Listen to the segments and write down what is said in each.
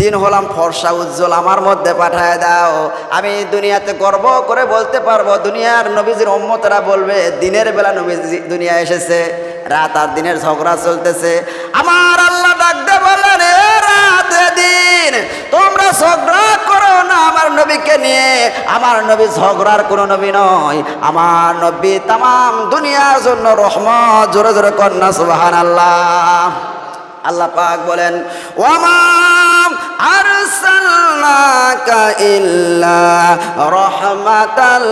দিন হলাম ফর্সা উজ্জ্বল আমার মধ্যে পাঠায় দাও। আমি দুনিয়াতে গর্ব করে বলতে পারব, দুনিয়ার নবীজির উম্মতরা বলবে, দিনের বেলা নবীজি দুনিয়া এসেছে, রাত আর দিনের ঝগড়া চলতেছে। আমার আল্লাহ ডাকতে বললেন, "এ রাত দিন, তোমরা ঝগড়া করো না আমার নবীকে নিয়ে। আমার নবী ঝগড়ার কোনো নবী নয়। আমার নবী তাম দুনিয়ার জন্য রহমত, জোরে জোরে কন্যা সুবাহান আল্লাহ আল্লাহ পাক বলেন ওয়ামাম রাহমাতাল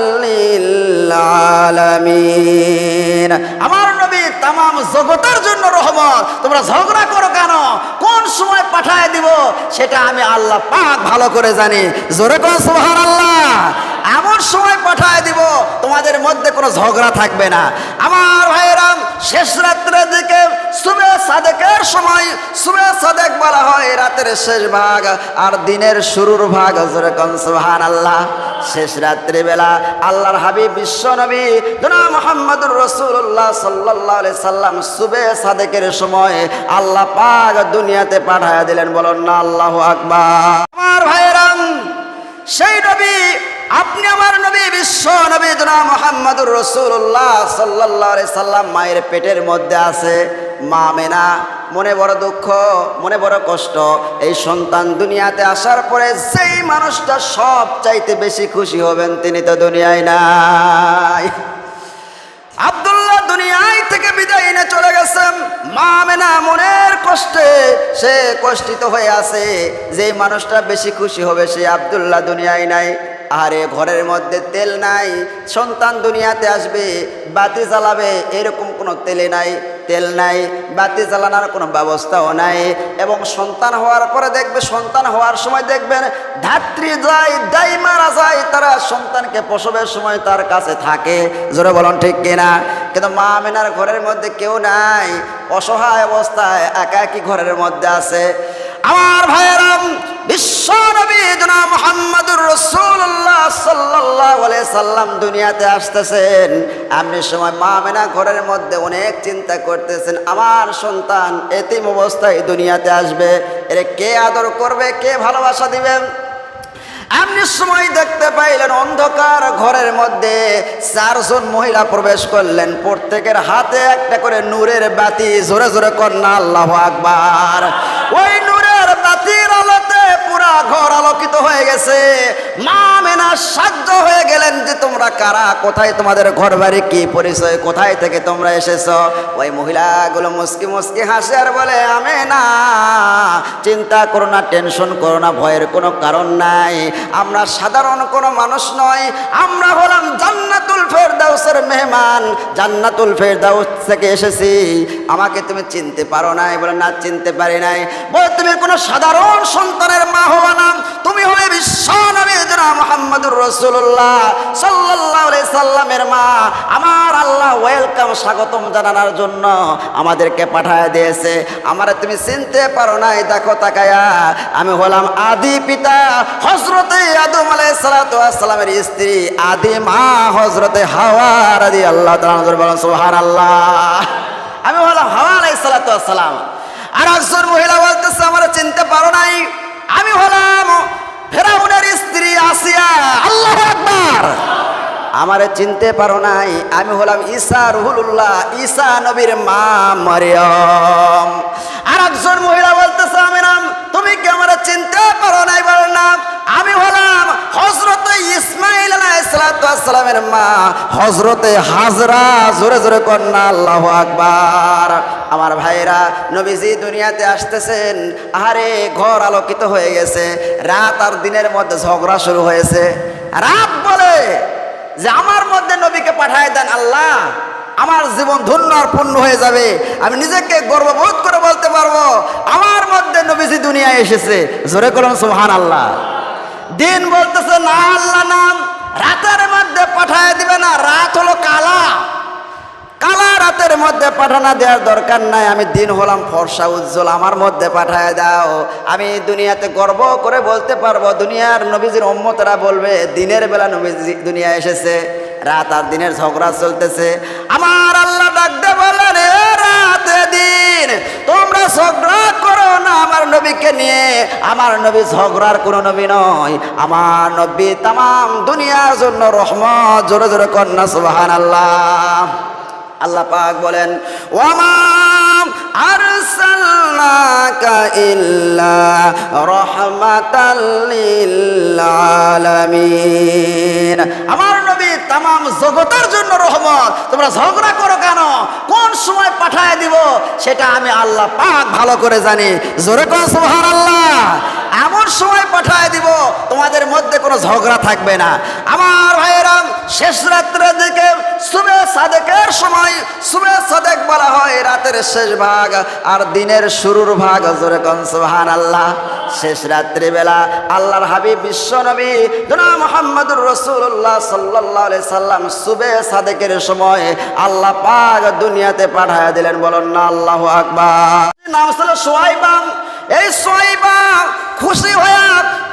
আমার নবী তামাম জগতের জন্য রহমত। তোমরা ঝগড়া করো কেন? কোন সময় পাঠায় দিব? সেটা আমি আল্লাহ পাক ভালো করে জানি। জোরে কোন সুবহানাল্লাহ। এমন সময় পাঠায় দিব, তোমাদের মধ্যে কোনো ঝগড়া থাকবে না। আমার ভাইয়েরাম শেষ রাত্রের দিকে সুবে সাদেকের সময় সুবে সাদেক বলা হয় রাতের শেষ ভাগ আর দিনের শুরুর ভাগ যেরকম সুহান আল্লাহ শেষ রাত্রি বেলা আল্লাহর হাবিব বিশ্ব নবী জনা মোহাম্মদুর রসুল্লাহ সাল্লাহ সাল্লাম সুবে সাদেকের সময় আল্লাহ পাক দুনিয়াতে পাঠায় দিলেন। বলুন না আল্লাহ আকবার। আমার ভাইয়েরাম, সেই নবী আপনি আমার নবী, বিশ্ব নবী জনা মোহাম্মদুর রসুল্লাহ সাল্লাহ সাল্লাম, মায়ের পেটের মধ্যে আছে মা মেনা মনে বড় দুঃখ, মনে বড় কষ্ট। এই সন্তান দুনিয়াতে আসার পরে যেই মানুষটা সব চাইতে বেশি খুশি হবেন, তিনি তো দুনিয়ায় নাই। আব্দুল্লাহ দুনিয়ায় থেকে বিদায় এনে চলে গেছেন। মা মেনা মনের কষ্টে সে কষ্টিত হয়ে আছে। যে মানুষটা বেশি খুশি হবে, সে আব্দুল্লাহ দুনিয়ায় নাই। আরে ঘরের মধ্যে তেল নাই, সন্তান দুনিয়াতে আসবে, বাতি জ্বালাবে, এরকম কোনো তেলে নাই, তেল নাই, বাতি জ্বালানোর কোনো ব্যবস্থাও নাই। এবং সন্তান হওয়ার পরে দেখবে, সন্তান হওয়ার সময় দেখবেন ধাত্রী যায় দাই মারা যায়, তারা সন্তানকে প্রসবের সময় তার কাছে থাকে। জোরে বলুন ঠিক কিনা? কিন্তু মা মেনার ঘরের মধ্যে কেউ নাই, অসহায় অবস্থায় একা একই ঘরের মধ্যে আছে। আমার ভাইয়েরাম, বিশ্ব নবী সাল্লাম দুনিয়াতে আসতেছেন। এমনি সময় মা মেনা ঘরের মধ্যে অনেক চিন্তা করতেছেন, আমার সন্তান এতিম অবস্থায় দুনিয়াতে আসবে, এর কে আদর করবে, কে ভালোবাসা দিবেন? এমনি সময় দেখতে পাইলেন অন্ধকার ঘরের মধ্যে চারজন মহিলা প্রবেশ করলেন, প্রত্যেকের হাতে একটা করে নূরের বাতি, জোরে জোরে কন্যা আল্লাহ আকবার। ওই নূরের বাতির আলোতে পুরা ঘর আলোকিত হয়ে গেছে। মা মেনা সাহায্য হয়ে গেলেন যে তোমরা কারা? কোথায় তোমাদের ঘর বাড়ি কি পরিচয়? কোথায় থেকে তোমরা এসেছ? ওই মহিলাগুলো মুসকি মুসকি হাসে আর বলে, আমি না। চিন্তা করো না, টেনশন করো না, ভয়ের কোনো কারণ নাই। আমরা সাধারণ কোনো মানুষ নয় আমরা হলাম জান্নাতুল ফেরদাউসের মেহমান। জান্নাতুল ফেরদাউস থেকে এসেছি। আমাকে তুমি চিনতে পারো নাই বলে, না, চিনতে পারি নাই। বলে, তুমি কোনো সাধারণ সন্তানের মা হওয়া না। তুমি হলে বিশ্ব মোহাম্মদুর রসুল্লাহ সাল্লাহ সাল্লামের মা, আমার আল্লাহ ওয়েলকাম, স্বাগতম জানানোর জন্য আমাদেরকে পাঠায় দিয়েছে। আমার তুমি চিনতে পারো নাই, দেখো তাকায়া। আমি হলাম আদি পিতা হজরতে আদম আলাই সালামের স্ত্রী, আদি মা হজরতে হাওয়া আদি আল্লাহ সোহার আল্লাহ আমি হলাম হাওয়া আলাই সালাম। আর একজন মহিলা বলতেছে, আমার চিনতে পারো নাই। আমি হলাম ফেরাউনের স্ত্রী আমারে চিনতে পারো নাই। আমি হলাম ঈসা রুহুল্লাহ ঈসা নবীর মা মরিয়ম। আর একজন মহিলা বলতেছে আমি নাম তুমি কি আমার চিনতে পারো নাই বল না? আমি হলাম হজরত ইসমাইল আলাইসালামের মা। হজরতে হাজরা, জোরে জোরে কন্যা, আল্লাহ আকবার। আমার ভাইরা, নবীজি দুনিয়াতে আসতেছেন। আরে ঘর আলোকিত হয়ে গেছে। রাত আর দিনের মধ্যে ঝগড়া শুরু হয়েছে। রাত বলে যে আমার মধ্যে নবীকে পাঠায় দেন আল্লাহ, আমার জীবন ধন্য আর পূর্ণ হয়ে যাবে। আমি নিজেকে গর্ববোধ করে বলতে পারব, আমার মধ্যে নবীজি দুনিয়ায় এসেছে। জোরে করলাম সুহান আল্লাহ দিন বলতেছে, না আল্লাহ নাম, রাতের রাতের মধ্যে পাঠানা দেওয়ার দরকার নাই। আমি দিন হলাম ফর্সা উজ্জ্বল, আমার মধ্যে পাঠায় দাও। আমি দুনিয়াতে গর্ব করে বলতে পারব, দুনিয়ার নবীজির উম্মতরা বলবে, দিনের বেলা নবীজি দুনিয়া এসেছে, রাত আর দিনের ঝগড়া চলতেছে। আমার আল্লাহ ডাকতে বললেন, "এ রাতে দিন, তোমরা ঝগড়া করো না আমার নবীকে নিয়ে। আমার নবী ঝগড়ার কোনো নবী নয়। আমার নবী তাম, দুনিয়ার জন্য রহমত, জোরে জোরে কন্যা সুবাহান আল্লাহ আল্লাহ পাক বলেন আমার নবী তাম জগতের জন্য রহমত। তোমরা ঝগড়া করো কেন? কোন সময় পাঠায় দিব? সেটা আমি আল্লাহ পাক ভালো করে জানি। জোরে সুবহানাল্লাহ। এমন সময় পাঠায় দিব, তোমাদের মধ্যে কোনো ঝগড়া থাকবে না। আমার ভাইয়েরাম শেষ রাত্রের দিকে সুবে সাদেকের সময় সুবে সাদেক বলা হয় রাতের শেষ ভাগ আর দিনের শুরুর ভাগ। জোরে কন আল্লাহ শেষ রাত্রিবেলা আল্লাহর হাবিব বিশ্ব নবী দুনা মোহাম্মদুর রসুল্লাহ সাল্লাহ সাল্লাম সুবে সাদেকের সময় আল্লাহ পাক দুনিয়াতে পাঠায় দিলেন। বলুন না, আল্লাহ আকবার। নাম ছিল সোয়াইবাম এই সোয়াইবাম খুশি হয়ে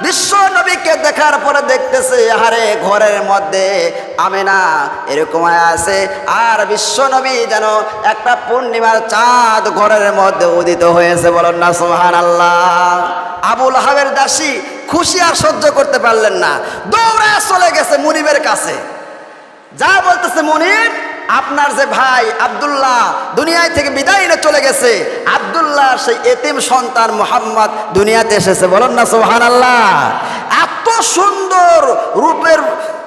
বিশ্ব নবীকে দেখার পরে দেখতেছে আরে ঘরের মধ্যে আমেনা এরকম আছে। আর বিশ্ব নবী যেন একটা পূর্ণিমার চাঁদ ঘরের মধ্যে উদিত হয়েছে বলুন না সোহান আল্লাহ আবুল হাবের দাসী খুশি আর সহ্য করতে পারলেন না। দৌড়ে চলে গেছে মুনিবের কাছে। যা বলতেছে মনির আপনার যে ভাই আব্দুল্লাহ দুনিয়ায় থেকে বিদায় নিয়ে চলে গেছে, আব্দুল্লাহ সেই এতিম সন্তান মোহাম্মদ দুনিয়াতে এসেছে। বলেন না সোহান আল্লাহ এত সুন্দর রূপের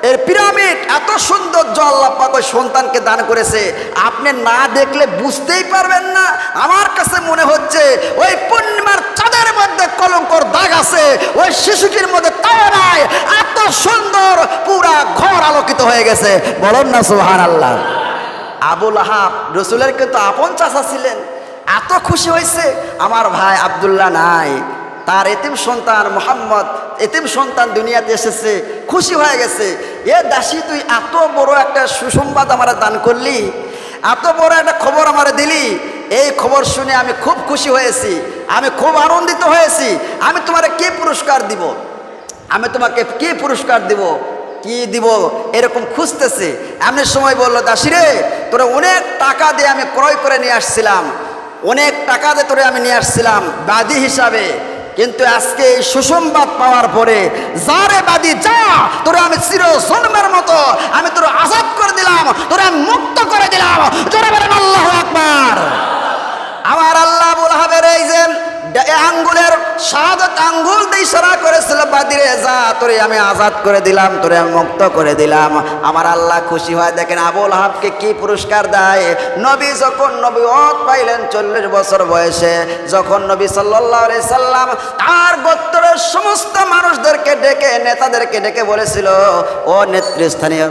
এর পিরামিড, এত সুন্দর আল্লাহ পাক ওই সন্তানকে দান করেছে। আপনি না দেখলে বুঝতেই পারবেন না। আমার কাছে মনে হচ্ছে ওই পূর্ণিমার চাঁদের মধ্যে কলঙ্কর দাগ আছে, ওই শিশুটির মধ্যে তাও নাই। এত সুন্দর পুরা ঘর আলোকিত হয়ে গেছে। বলুন না সুহান আল্লাহ আবুল আহাব রসুলের কিন্তু আপন চাষা ছিলেন। এত খুশি হয়েছে, আমার ভাই আব্দুল্লাহ নাই। তার এতিম সন্তান মোহাম্মদ, এতিম সন্তান দুনিয়াতে এসেছে, খুশি হয়ে গেছে। এ দাসী, তুই এত বড় একটা সুসংবাদ আমার দান করলি, এত বড় একটা খবর আমার দিলি। এই খবর শুনে আমি খুব খুশি হয়েছি, আমি খুব আনন্দিত হয়েছি। আমি তোমার কি পুরস্কার দিব? আমি তোমাকে কি পুরস্কার দিব? কি দিব? এরকম খুঁজতেছে। এমনি সময় বলল, দাসী রে, তোরা অনেক টাকা দিয়ে আমি ক্রয় করে নিয়ে আসছিলাম। অনেক টাকা দিয়ে তোরে আমি নিয়ে আসছিলাম বাদি হিসাবে। কিন্তু আজকে এই সুসংবাদ পাওয়ার পরে যারে বাদি, যা, তোরে আমি চির জন্মের মতো, আমি তোর আজাদ করে দিলাম তোরে আমি মুক্ত করে দিলাম জোরে বলেন আল্লাহ আকবার আমার আল্লাহ বলহাবের এই যে ডা- এই আঙ্গুলের শাহাদত আঙ্গুল দিয়ে ইশারা করেছিল, বাদিরে, যা, তোরে আমি আজাদ করে দিলাম, তোরে আমি মুক্ত করে দিলাম। আমার আল্লাহ খুশি হয়, দেখেন আবুল হাবকে কি পুরস্কার দেয়। নবী যখন নবী অত পাইলেন চল্লিশ বছর বয়সে, যখন নবী সাল্লাহ সাল্লাম আর গোত্রের সমস্ত মানুষদেরকে ডেকে, নেতাদেরকে ডেকে বলেছিল, ও নেতৃস্থানীয়